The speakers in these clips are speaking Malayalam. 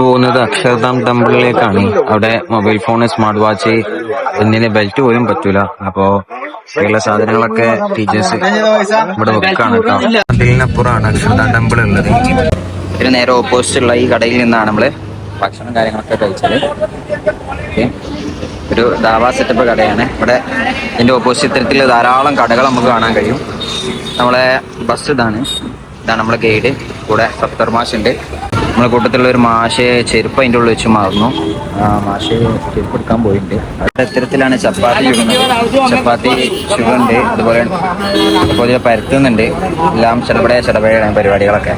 പോകുന്നത് അക്ഷർധാം ടെമ്പിളിലേക്കാണ്. അവിടെ മൊബൈൽ ഫോൺ സ്മാർട്ട് വാച്ച് എന്നിന് ബെൽറ്റ് പോലും പറ്റൂല. അപ്പോ ഉള്ള സാധനങ്ങളൊക്കെ ടീച്ചേഴ്സ് ഇവിടെ വെക്കാണ് കേട്ടോ. അക്ഷർധാം ടെമ്പിൾ ഉള്ളത്. ഒരു നേരെ ഓപ്പോസിറ്റ് ഉള്ള ഈ കടയിൽ നിന്നാണ് നമ്മൾ ഭക്ഷണം കാര്യങ്ങളൊക്കെ കഴിച്ചത്. ഒരു ദാവാ സെറ്റപ്പ് കടയാണ്. ഇവിടെ ഇതിന്റെ ഓപ്പോസിറ്റ് ഇത്തരത്തിൽ ധാരാളം കടകൾ നമുക്ക് കാണാൻ കഴിയും. നമ്മളെ ബസ് ഇതാണ്. ഇതാണ് നമ്മളെ ഗൈഡ്. കൂടെ സഫ്തർ ഉണ്ട്. നമ്മളെ കൂട്ടത്തിലുള്ള ഒരു മാഷെ ചെരുപ്പ് അതിന്റെ ഉള്ളിൽ വെച്ച് മാറുന്നു. മാഷ് ചെരുപ്പ് എടുക്കാൻ പോയിട്ടുണ്ട്. അവിടെ ഇത്തരത്തിലാണ് ചപ്പാത്തി ചപ്പാത്തി ഉണ്ട് അതുപോലെ അതുപോലെ പരത്തുന്നുണ്ട്. എല്ലാം ചെറുപടയ ചെടപടയാണ് പരിപാടികളൊക്കെ.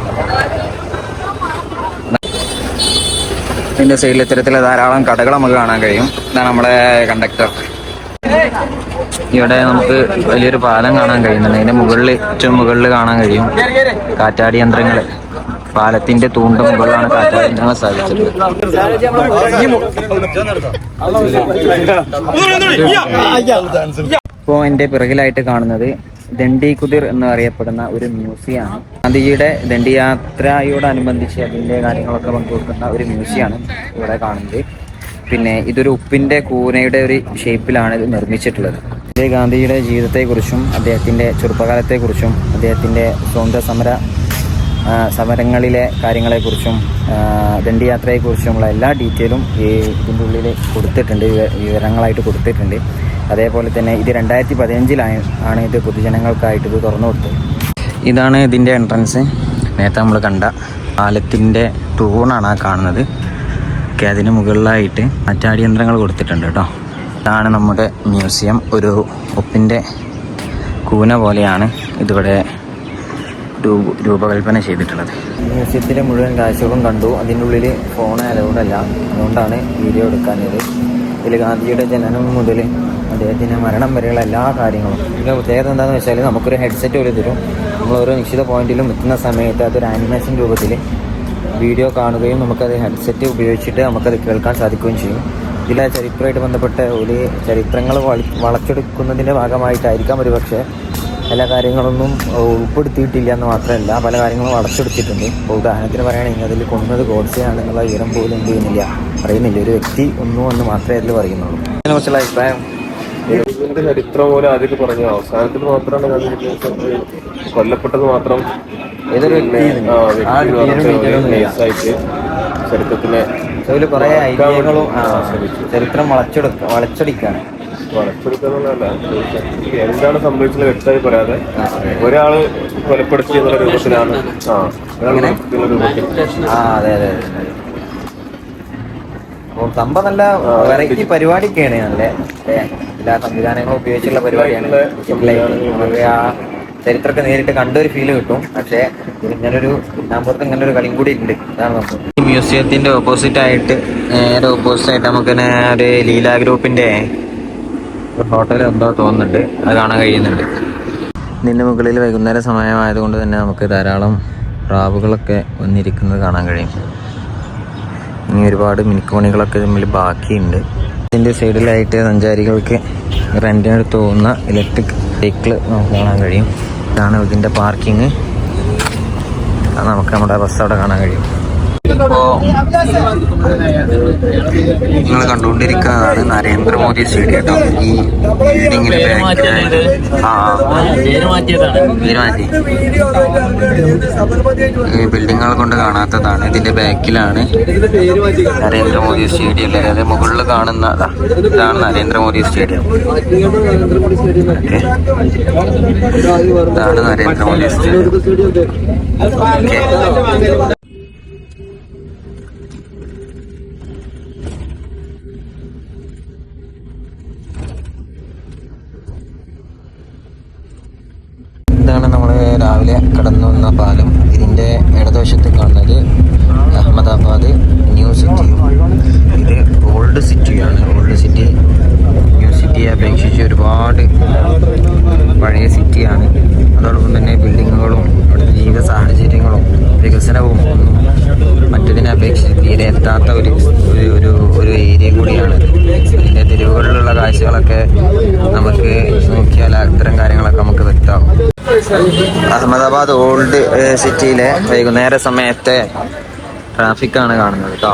ഇതിന്റെ സൈഡിൽ ഇത്തരത്തിൽ ധാരാളം കടകൾ നമുക്ക് കാണാൻ കഴിയും. ഇതാണ് നമ്മുടെ കണ്ടക്ടർ ഇവിടെ നമുക്ക് വലിയൊരു പാലം കാണാൻ കഴിയുന്നുണ്ട്. അതിന്റെ മുകളിൽ ഏറ്റവും മുകളിൽ കാണാൻ കഴിയും. കാറ്റാടി യന്ത്രങ്ങൾ. പാലത്തിന്റെ തൂണ്ട മുകളിലാണ് കാറ്റാൻ സാധിച്ചത്. ഇപ്പോ എന്റെ പിറകിലായിട്ട് കാണുന്നത് ദണ്ഡി കുതിർ എന്ന് അറിയപ്പെടുന്ന ഒരു മ്യൂസിയമാണ് ഗാന്ധിജിയുടെ ദണ്ഡി യാത്രയോടനുബന്ധിച്ച് അതിന്റെ കാര്യങ്ങളൊക്കെ പങ്കുവെക്കുന്ന ഒരു മ്യൂസിയമാണ് ഇവിടെ കാണുന്നത്. പിന്നെ ഇതൊരു ഉപ്പിന്റെ കൂനയുടെ ഒരു ഷേപ്പിലാണ് ഇത് നിർമ്മിച്ചിട്ടുള്ളത്. ഗാന്ധിജിയുടെ ജീവിതത്തെക്കുറിച്ചും അദ്ദേഹത്തിന്റെ ചെറുപ്പകാലത്തെക്കുറിച്ചും അദ്ദേഹത്തിന്റെ സ്വാതന്ത്ര്യ സമര സമരങ്ങളിലെ കാര്യങ്ങളെക്കുറിച്ചും ദണ്ഡിയാത്രയെക്കുറിച്ചുമുള്ള എല്ലാ ഡീറ്റെയിലും ഈ ഇതിന്റെ ഉള്ളിൽ കൊടുത്തിട്ടുണ്ട് വിവരങ്ങളായിട്ട് കൊടുത്തിട്ടുണ്ട്. അതേപോലെ തന്നെ ഇത് രണ്ടായിരത്തി പതിനഞ്ചിലാണ് ആണ് ഇത് പൊതുജനങ്ങൾക്കായിട്ട് ഇത് തുറന്നു കൊടുത്തത്. ഇതാണ് ഇതിന്റെ എൻട്രൻസ്. നേരത്തെ നമ്മൾ കണ്ട പാലത്തിന്റെ തൂണാണ് ആ കാണുന്നത്. ഒക്കെ അതിന് മുകളിലായിട്ട് മറ്റാടി യന്ത്രങ്ങൾ കൊടുത്തിട്ടുണ്ട് കേട്ടോ. ഇതാണ് നമ്മുടെ മ്യൂസിയം. ഒരു ഒപ്പിന്റെ കൂന പോലെയാണ് ഇതിവിടെ രൂപകൽപ്പന ചെയ്തിട്ടുള്ളത്. മ്യൂസിയത്തിലെ മുഴുവൻ കാഴ്ചകളും കണ്ടു. അതിന്റെ ഉള്ളിൽ ഫോൺ അലൗഡല്ല അതുകൊണ്ടാണ് വീഡിയോ എടുക്കാനത് ഇതിൽ ഗാന്ധിയുടെ ജനനം മുതൽ അദ്ദേഹത്തിന്റെ മരണം വരെയുള്ള എല്ലാ കാര്യങ്ങളും. ഇതിന്റെ പ്രത്യേകത എന്താണെന്ന് വെച്ചാൽ നമുക്കൊരു ഹെഡ്സെറ്റ് ഒരു തരും. നമ്മൾ ഓരോ നിശ്ചിത പോയിന്റിലും എത്തുന്ന സമയത്ത് അതൊരു ആനിമേഷൻ രൂപത്തിൽ വീഡിയോ കാണുകയും നമുക്കത് ഹെഡ്സെറ്റ് ഉപയോഗിച്ചിട്ട് നമുക്കത് കേൾക്കാൻ സാധിക്കുകയും ചെയ്യും. ഇതിലെ ചരിത്രമായിട്ട് ബന്ധപ്പെട്ട ഒരു ചരിത്രങ്ങൾ വള- വളച്ചെടുക്കുന്നതിന്റെ ഭാഗമായിട്ടായിരിക്കാം ഒരു പക്ഷേ പല കാര്യങ്ങളൊന്നും ഉൾപ്പെടുത്തിയിട്ടില്ല എന്ന് മാത്രമല്ല പല കാര്യങ്ങളും അടച്ചെടുത്തിട്ടുണ്ട് ഇപ്പോൾ ഉദാഹരണത്തിന് പറയുകയാണെങ്കിൽ അതിൽ കൊന്നത് ഗോഡ്സെയാണെന്നുള്ള വിവരം പോലും എന്ത് ചെയ്യുന്നില്ല. പറയുന്നില്ല. ഒരു വ്യക്തി ഒന്നും എന്ന് മാത്രമേ അതിൽ പറയുന്നുള്ളൂ. അതിനെക്കുറിച്ചുള്ള അഭിപ്രായം? ചരിത്രം പോലെ ആദ്യമൊക്കെ പറഞ്ഞു അവസാനത്തിൽ മാത്രമാണ് കൊല്ലപ്പെട്ടത് മാത്രം. ഏതൊരു അതിൽ കുറേ ശ്രമിച്ചു. ചരിത്രം വളച്ചെടുക്ക വളച്ചൊടിക്കാണ്. എന്താണ് സംഭവിച്ചത് വ്യക്തമായി പറയാതെ ഒരാൾ കൊലപ്പെടുത്തി എന്നുള്ള രൂപത്തിലാണ്. ആ ഒരാൾ എങ്ങനെ? രൂപത്തിൽ. ആ അതെ അതെ അതെ. നല്ല വെറൈറ്റി പരിപാടിയൊക്കെയാണ് നല്ല? എല്ലാ സംവിധാനങ്ങളും ഉപയോഗിച്ചുള്ള പരിപാടിയാണ്. ആ ചരിത്രമൊക്കെ നേരിട്ട് കണ്ട ഒരു ഫീൽ കിട്ടും. പക്ഷേ ഇങ്ങനൊരു നാമ്പുറത്ത് ഇങ്ങനെ ഒരു കളിയും കൂടി ഉണ്ട്. അതാണ് നമുക്ക് മ്യൂസിയത്തിന്റെ ഓപ്പോസിറ്റ് ആയിട്ട് നേരെ ഓപ്പോസിറ്റ് ആയിട്ട് നമുക്ക് ഒരു ലീല ഗ്രൂപ്പിന്റെ ഹോട്ടൽ എന്തോ തോന്നുന്നുണ്ട്. അത് കാണാൻ കഴിയുന്നുണ്ട്. നിന്റെ മുകളിൽ വൈകുന്നേര സമയമായതുകൊണ്ട് തന്നെ നമുക്ക് ധാരാളം പ്രാവുകളൊക്കെ വന്നിരിക്കുന്നത് കാണാൻ കഴിയും. ഇനി ഒരുപാട് മിനിക്കോണികളൊക്കെ തമ്മിൽ ബാക്കിയുണ്ട്. ഇതിന്റെ സൈഡിലായിട്ട് സഞ്ചാരികൾക്ക് റെന്റിനെടുത്ത് പോകുന്ന ഇലക്ട്രിക് വെഹിക്കിൾ നമുക്ക് കാണാൻ കഴിയും. ഇതാണ് ഇതിന്റെ പാർക്കിങ് നമുക്ക് നമ്മുടെ ബസ് അവിടെ കാണാൻ കഴിയും. ഇപ്പോൾ നിങ്ങൾ കണ്ടുകൊണ്ടിരിക്കുന്നതാണ് നരേന്ദ്രമോദി സ്റ്റേഡിയം കേട്ടോ. ഈ ബിൽഡിങ്ങിന് ആ. മാറ്റി. ഈ ബിൽഡിങ്ങുകൾ കൊണ്ട് കാണാത്തതാണ്. ഇതിന്റെ ബാക്കിലാണ് നരേന്ദ്രമോദി സ്റ്റേഡിയം അല്ലേ അതായത് മുകളിൽ കാണുന്ന ഇതാണ് നരേന്ദ്രമോദി സ്റ്റേഡിയം. ഇതാണ് നരേന്ദ്രമോദി സ്റ്റേഡിയം ഓക്കേ. ഇതാണ് നമ്മൾ രാവിലെ കടന്നു വന്ന പാലം? ഇതിന്റെ ഇടതുവശത്ത് കാണുന്നത് അഹമ്മദാബാദ് ന്യൂ സിറ്റിയും ഇത് ഓൾഡ് സിറ്റിയാണ്. ഓൾഡ് സിറ്റി ന്യൂ സിറ്റിയെ അപേക്ഷിച്ച് ഒരുപാട് പഴയ സിറ്റിയാണ്. അതോടൊപ്പം തന്നെ ബിൽഡിങ്ങുകളും അവിടുത്തെ ജീവിത സാഹചര്യങ്ങളും വികസനവും ഒന്നും മറ്റതിനെ അപേക്ഷിച്ച് തീരെ എത്താത്ത ഒരു ഒരു ഒരു ഒരു ഏരിയ കൂടിയാണ്. ഇതിന്റെ തെരുവുകളിലുള്ള കാഴ്ചകളൊക്കെ നമുക്ക് നോക്കിയാൽ അത്തരം കാര്യങ്ങളൊക്കെ നമുക്ക് വ്യക്തമാകും. അഹമ്മദാബാദ് ഓൾഡ് സിറ്റിയിലെ വൈകുന്നേര സമയത്തെ ട്രാഫിക് ആണ് കാണുന്നത് കേട്ടോ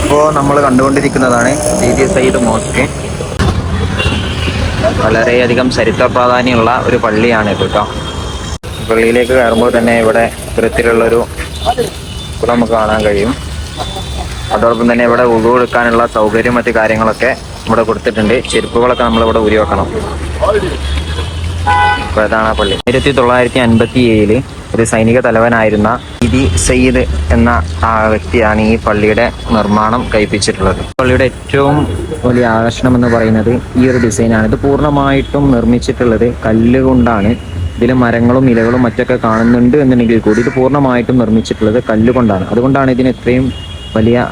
ഇപ്പോൾ നമ്മൾ കണ്ടുകൊണ്ടിരിക്കുന്നതാണ് സീതി മോസ്ക്. വളരെയധികം ചരിത്ര പ്രാധാന്യമുള്ള ഒരു പള്ളിയാണ് ഇത് കേട്ടോ പള്ളിയിലേക്ക് കയറുമ്പോൾ തന്നെ ഇവിടെ ഇത്തരത്തിലുള്ളൊരു നമുക്ക് കാണാൻ കഴിയും. അതോടൊപ്പം തന്നെ ഇവിടെ ഉടുവെടുക്കാനുള്ള സൗകര്യം മറ്റു കാര്യങ്ങളൊക്കെ ഇവിടെ കൊടുത്തിട്ടുണ്ട്. ചെരുപ്പുകളൊക്കെ നമ്മളിവിടെ ഊരി വെക്കണം. അപ്പോൾ ഇതാണ് ആ പള്ളി. ആയിരത്തി തൊള്ളായിരത്തി അൻപത്തി ഏഴിൽ ഒരു സൈനിക തലവനായിരുന്ന ഇതി സയ്യിദ് എന്ന ആ വ്യക്തിയാണ് ഈ പള്ളിയുടെ നിർമ്മാണം കഴിപ്പിച്ചിട്ടുള്ളത് പള്ളിയുടെ ഏറ്റവും വലിയ ആകർഷണം എന്ന് പറയുന്നത് ഈ ഒരു ഡിസൈനാണ് ഇത് പൂർണമായിട്ടും നിർമ്മിച്ചിട്ടുള്ളത് കല്ലുകൊണ്ടാണ്. ഇതിൽ മരങ്ങളും ഇലകളും മറ്റൊക്കെ കാണുന്നുണ്ട് എന്നുണ്ടെങ്കിൽ കൂടി ഇത് പൂർണമായിട്ടും നിർമ്മിച്ചിട്ടുള്ളത് കല്ലുകൊണ്ടാണ്. അതുകൊണ്ടാണ് ഇതിന് ഇത്രയും വലിയ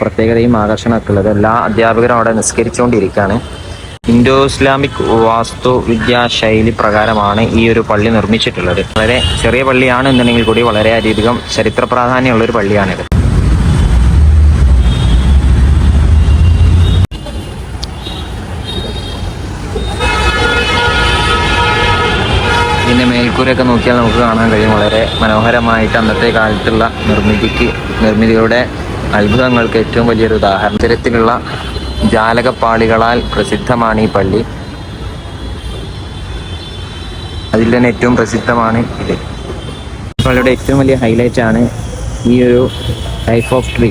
പ്രത്യേകതയും ആകർഷണമൊക്കെ ഉള്ളത്. എല്ലാ അധ്യാപകരും അവിടെ നിസ്കരിച്ചുകൊണ്ടിരിക്കുകയാണ്. ഇൻഡോ ഇസ്ലാമിക് വാസ്തു വിദ്യാ ശൈലി പ്രകാരമാണ് ഈ ഒരു പള്ളി നിർമ്മിച്ചിട്ടുള്ളത്. വളരെ ചെറിയ പള്ളിയാണ് എന്നുണ്ടെങ്കിൽ കൂടി വളരെയധികം ചരിത്ര പ്രാധാന്യമുള്ള ഒരു പള്ളിയാണിത്. ഇതിന്റെ മേൽക്കൂരയൊക്കെ നോക്കിയാൽ നമുക്ക് കാണാൻ കഴിയും. വളരെ മനോഹരമായിട്ട് അന്നത്തെ കാലത്തുള്ള നിർമ്മിതിക്ക് നിർമ്മിതിയുടെ അത്ഭുതങ്ങൾക്ക് ഏറ്റവും വലിയൊരു ഉദാഹരണം. ഇത്തരത്തിലുള്ള ജാലകപ്പാളികളാൽ പ്രസിദ്ധമാണ് ഈ പള്ളി. അതിൽ തന്നെ ഏറ്റവും പ്രസിദ്ധമാണ് ഇത്. പള്ളിയുടെ ഏറ്റവും വലിയ ഹൈലൈറ്റ് ആണ് ഈ ഒരു life of tree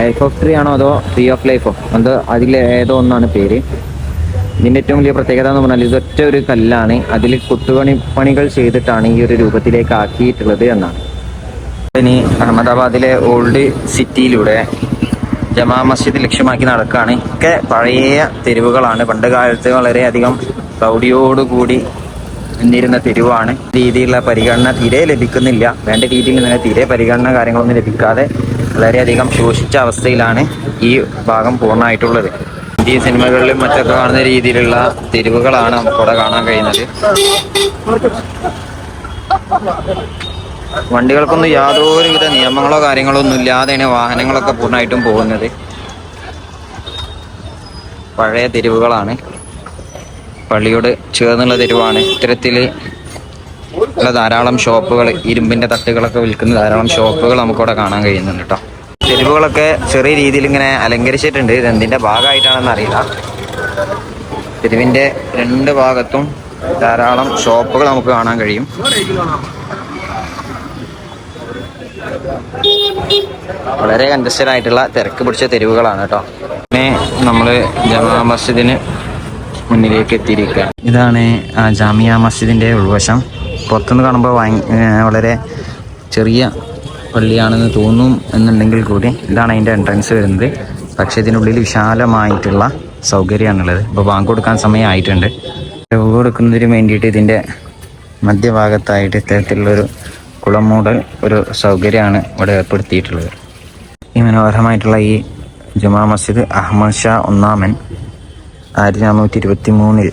life of tree ആണോ അതോ ട്രീ ഓഫ് ലൈഫോ അത് അതിൽ ഏതോ ഒന്നാണ് പേര്. ഇതിന്റെ ഏറ്റവും വലിയ പ്രത്യേകത എന്ന് പറഞ്ഞാൽ ഇതൊറ്റ ഒരു കല്ലാണ്. അതിൽ കൊത്തുപണി പണികൾ ചെയ്തിട്ടാണ് ഈ ഒരു രൂപത്തിലേക്ക് ആക്കിയിട്ടുള്ളത് എന്നാണ്. ഇനി അഹമ്മദാബാദിലെ ഓൾഡ് സിറ്റിയിലൂടെ ജമാ മസ്ജിദ് ലക്ഷ്യമാക്കി നടക്കുകയാണ് ഒക്കെ പഴയ തെരുവുകളാണ്. പണ്ട് കാലത്ത് വളരെയധികം പ്രൗഢിയോടുകൂടി നിന്നിരുന്ന തെരുവാണ്. രീതിയിലുള്ള പരിഗണന തീരെ ലഭിക്കുന്നില്ല. വേണ്ട രീതിയിൽ തന്നെ തീരെ പരിഗണന കാര്യങ്ങളൊന്നും ലഭിക്കാതെ വളരെയധികം ശോഷിച്ച അവസ്ഥയിലാണ് ഈ ഭാഗം പൂർണമായിട്ടുള്ളത്. ഇന്ത്യൻ സിനിമകളിലും മറ്റൊക്കെ കാണുന്ന രീതിയിലുള്ള തെരുവുകളാണ് നമുക്കിവിടെ കാണാൻ കഴിയുന്നത്. വണ്ടികൾക്കൊന്നും യാതൊരുവിധ നിയമങ്ങളോ കാര്യങ്ങളോ ഒന്നും ഇല്ലാതെയാണ് വാഹനങ്ങളൊക്കെ പൂർണമായിട്ടും പോകുന്നത്. പഴയ തെരുവുകളാണ്. പള്ളിയോട് ചേർന്നുള്ള തെരുവാണ്. ഇത്തരത്തിൽ ധാരാളം ഷോപ്പുകൾ ഇരുമ്പിന്റെ തട്ടുകളൊക്കെ വിൽക്കുന്ന ധാരാളം ഷോപ്പുകൾ നമുക്കിവിടെ കാണാൻ കഴിയുന്നുണ്ട് കേട്ടോ. തെരുവുകളൊക്കെ ചെറിയ രീതിയിൽ ഇങ്ങനെ അലങ്കരിച്ചിട്ടുണ്ട്. ഇത് എന്തിന്റെ ഭാഗമായിട്ടാണെന്ന് അറിയില്ല. തെരുവിന്റെ രണ്ട് ഭാഗത്തും ധാരാളം ഷോപ്പുകൾ നമുക്ക് കാണാൻ കഴിയും. വളരെ കൺജസ്റ്റഡ് ആയിട്ടുള്ള തിരക്ക് പിടിച്ച തെരുവുകളാണ് കേട്ടോ. പിന്നെ നമ്മൾ ജമാ മസ്ജിദിന് മുന്നിലേക്ക് എത്തിയിരിക്കുക ഇതാണ് ജാമിയ മസ്ജിദിന്റെ ഉൾവശം. പുറത്തുനിന്ന് കാണുമ്പോൾ വളരെ ചെറിയ പള്ളിയാണെന്ന് തോന്നും എന്നുണ്ടെങ്കിൽ കൂടി ഇതാണ് അതിന്റെ എൻട്രൻസ് വരുന്നത്. പക്ഷേ ഇതിനുള്ളിൽ വിശാലമായിട്ടുള്ള സൗകര്യമാണുള്ളത്. ഇപ്പോൾ ബാങ്ക് കൊടുക്കാൻ സമയമായിട്ടുണ്ട്. കൊടുക്കുന്നതിന് വേണ്ടിയിട്ട് ഇതിന്റെ മധ്യഭാഗത്തായിട്ട് ഇത്തരത്തിലുള്ളൊരു കുളം മൂടൽ ഒരു സൗകര്യമാണ് ഇവിടെ ഏർപ്പെടുത്തിയിട്ടുള്ളത്. ഈ മനോഹരമായിട്ടുള്ള ഈ ജുമാ മസ്ജിദ് അഹമ്മദ് ഷാ ഒന്നാമൻ ആയിരത്തി നാനൂറ്റി ഇരുപത്തി മൂന്നിൽ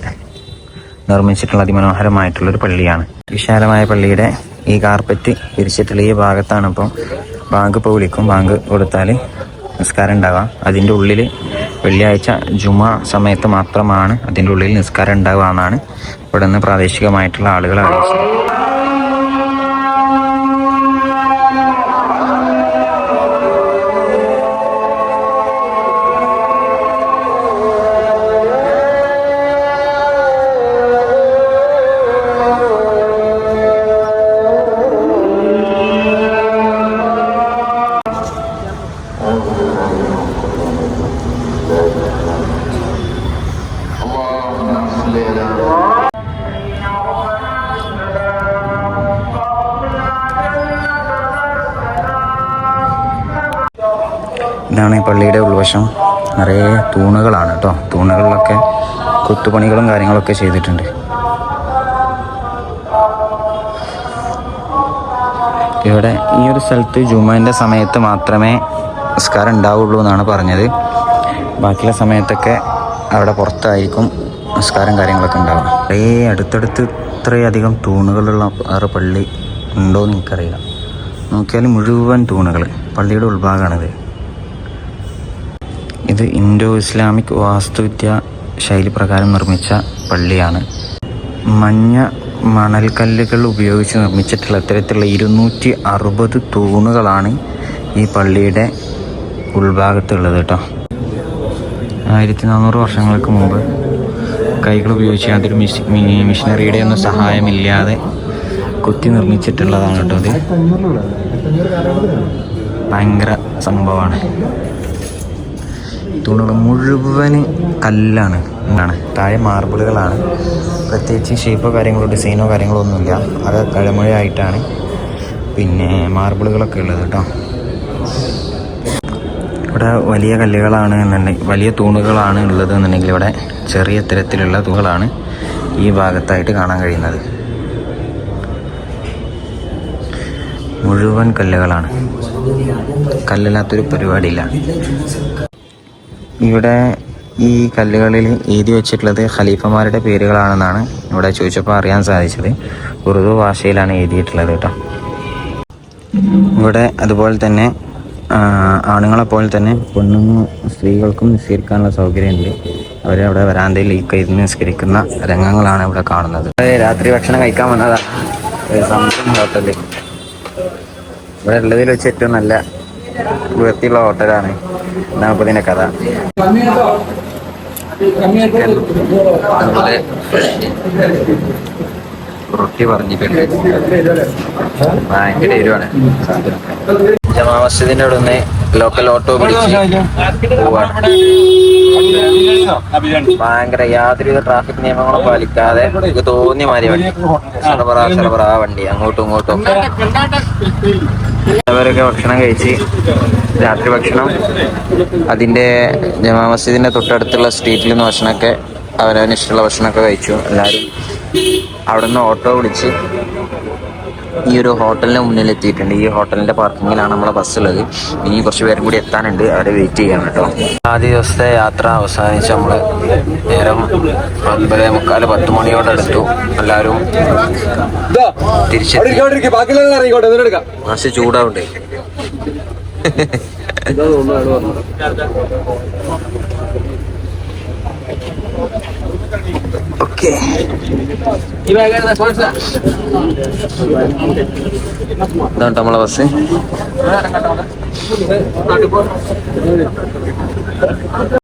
നിർമ്മിച്ചിട്ടുള്ള അതിമനോഹരമായിട്ടുള്ളൊരു പള്ളിയാണ്. വിശാലമായ പള്ളിയുടെ ഈ കാർപ്പറ്റ് വിരിച്ചിട്ടുള്ള ഈ ഭാഗത്താണ് ഇപ്പം ബാങ്ക് ഇപ്പോൾ വിളിക്കും. ബാങ്ക് കൊടുത്താൽ നിസ്കാരം ഉണ്ടാവാം. അതിന്റെ ഉള്ളിൽ വെള്ളിയാഴ്ച ജുമാ സമയത്ത് മാത്രമാണ് അതിന്റെ ഉള്ളിൽ നിസ്കാരം ഉണ്ടാവുക എന്നാണ് ഇവിടെ നിന്ന് പ്രാദേശികമായിട്ടുള്ള ആളുകൾ അറിയിച്ചത്. ഇതാണ് ഈ പള്ളിയുടെ ഉൾവശം. നിറയെ തൂണുകളാണ് കേട്ടോ തൂണുകളിലൊക്കെ കൊത്തുപണികളും കാര്യങ്ങളൊക്കെ ചെയ്തിട്ടുണ്ട്. ഇവിടെ ഈ ഒരു സ്ഥലത്ത് ജുമാന്റെ സമയത്ത് മാത്രമേ നിസ്കാരം ഉണ്ടാവുള്ളൂ എന്നാണ് പറഞ്ഞത്. ബാക്കിയുള്ള സമയത്തൊക്കെ അവിടെ പുറത്തായിരിക്കും നിസ്കാരം കാര്യങ്ങളൊക്കെ ഉണ്ടാവുക. കുറേ അടുത്തടുത്ത് ഇത്രയധികം തൂണുകളുള്ള വേറെ പള്ളി ഉണ്ടോ എന്ന് എനിക്കറിയില്ല. നോക്കിയാൽ മുഴുവൻ തൂണുകൾ പള്ളിയുടെ ഉൾഭാഗമാണിത് ഇത് ഇൻഡോ ഇസ്ലാമിക് വാസ്തുവിദ്യ ശൈലി പ്രകാരം നിർമ്മിച്ച പള്ളിയാണ്. മഞ്ഞ മണൽക്കല്ലുകൾ ഉപയോഗിച്ച് നിർമ്മിച്ചിട്ടുള്ള ഇത്തരത്തിലുള്ള ഇരുന്നൂറ്റി അറുപത് തൂണുകളാണ് ഈ പള്ളിയുടെ ഉൾഭാഗത്തുള്ളത് കേട്ടോ. ആയിരത്തി നാനൂറ് വർഷങ്ങൾക്ക് മുമ്പ് കൈകൾ ഉപയോഗിച്ച് യാതൊരു മിഷനറിയുടെ ഒന്നും സഹായമില്ലാതെ കുത്തി നിർമ്മിച്ചിട്ടുള്ളതാണ് കേട്ടോ ഇത്. ഭയങ്കര സംഭവമാണ്. തൂണുകൾ മുഴുവൻ കല്ലാണ്. എന്നാണ് താഴെ മാർബിളുകളാണ്. പ്രത്യേകിച്ച് ഷേപ്പോ കാര്യങ്ങളോ ഡിസൈനോ കാര്യങ്ങളോ ഒന്നുമില്ല. അത് കഴമഴയായിട്ടാണ് പിന്നെ മാർബിളുകളൊക്കെ ഉള്ളത് കേട്ടോ. ഇവിടെ വലിയ കല്ലുകളാണ് എന്നുണ്ടെങ്കിൽ വലിയ തൂണുകളാണ് ഉള്ളത് എന്നുണ്ടെങ്കിൽ ഇവിടെ ചെറിയ തരത്തിലുള്ള തൂണുകളാണ് ഈ ഭാഗത്തായിട്ട് കാണാൻ കഴിയുന്നത്. മുഴുവൻ കല്ലുകളാണ്. കല്ലില്ലാത്തൊരു പരിപാടിയില്ല. ഇവിടെ ഈ കല്ലുകളിൽ എഴുതി വെച്ചിട്ടുള്ളത് ഖലീഫമാരുടെ പേരുകളാണെന്നാണ് ഇവിടെ ചോദിച്ചപ്പോൾ അറിയാൻ സാധിച്ചത്. ഉറുദു ഭാഷയിലാണ് എഴുതിയിട്ടുള്ളത് കേട്ടോ. ഇവിടെ അതുപോലെ തന്നെ ആണുങ്ങളെ പോലെ തന്നെ പെണ്ണുങ്ങൾ സ്ത്രീകൾക്കും നിസ്കരിക്കാനുള്ള സൗകര്യമുണ്ട്. അവരവിടെ വരാന്തയിൽ ഈ കയ്യിൽ നിസ്കരിക്കുന്ന രംഗങ്ങളാണ് ഇവിടെ കാണുന്നത്. രാത്രി ഭക്ഷണം കഴിക്കാൻ വന്നതാണ് സംസം ഹോട്ടലിൽ ഇവിടെ ഉള്ളതിൽ വെച്ച് ഏറ്റവും നല്ല വൃത്തിയുള്ള ഹോട്ടലാണ് എന്നാണ് കഥ. അതുപോലെ റൊട്ടി പറഞ്ഞിട്ടുണ്ട്. ഭയങ്കര എരിവാണ് ജമാ മസ്ജിദിന്റെ അവിടെ നിന്ന് ലോക്കൽ ഓട്ടോ പിടിച്ച് ഭയങ്കര യാതൊരുവിധ ട്രാഫിക് നിയമങ്ങളും പാലിക്കാതെ എനിക്ക് തോന്നിയ മാതിരി വണ്ടി. സറബറ സറബറ വണ്ടി. അങ്ങോട്ടും ഇങ്ങോട്ടും. അവരൊക്കെ ഭക്ഷണം കഴിച്ച് രാത്രി ഭക്ഷണം. അതിന്റെ ജമാ മസ്ജിദിന്റെ തൊട്ടടുത്തുള്ള സ്ട്രീറ്റിൽ നിന്ന് ഭക്ഷണമൊക്കെ അവരവന് ഇഷ്ടമുള്ള ഭക്ഷണമൊക്കെ കഴിച്ചു. എല്ലാവരും അവിടെ നിന്ന് ഓട്ടോ വിളിച്ച് ഈ ഒരു ഹോട്ടലിന് മുന്നിൽ എത്തിയിട്ടുണ്ട്. ഈ ഹോട്ടലിന്റെ പാർക്കിങ്ങിലാണ് നമ്മളെ ബസ് ഉള്ളത്. ഇനി കുറച്ച് പേരും കൂടി എത്താനുണ്ട്. അവിടെ വെയിറ്റ് ചെയ്യണം കേട്ടോ. ആദ്യ ദിവസത്തെ യാത്ര അവസാനിച്ച് നമ്മൾ നേരം ഒൻപത് മുക്കാൽ പത്ത് മണിയോടെ എടുത്തു. എല്ലാവരും തിരിച്ചെത്തി. മാഷ് ചൂടാവുണ്ടേ? ഓക്കെ ഇതാണ് നമ്മളെ ബസ്